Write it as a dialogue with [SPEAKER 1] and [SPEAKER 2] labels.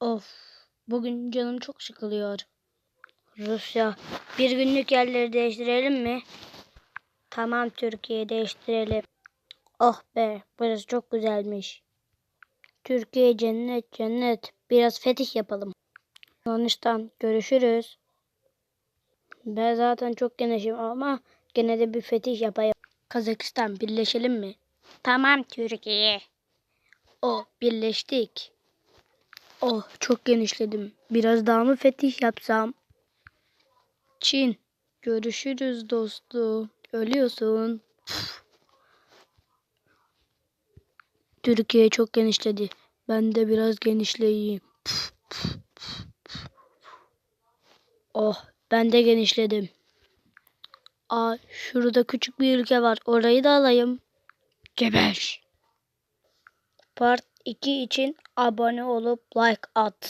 [SPEAKER 1] Of, bugün canım çok sıkılıyor. Rusya, bir günlük yerleri değiştirelim mi? Tamam Türkiye değiştirelim. Oh be, burası çok güzelmiş. Türkiye cennet cennet. Biraz fetih yapalım. Yunanistan görüşürüz. Ben zaten çok genişim ama gene de bir fetih yapayım. Kazakistan birleşelim mi? Tamam Türkiye. O birleştik. Oh çok genişledim. Biraz daha mı fetih yapsam? Çin. Görüşürüz dostum. Ölüyorsun. Türkiye çok genişledi. Ben de biraz genişleyeyim. Oh ben de genişledim. Aa şurada küçük bir ülke var. Orayı da alayım. Geber. Part 2 için abone olup like at.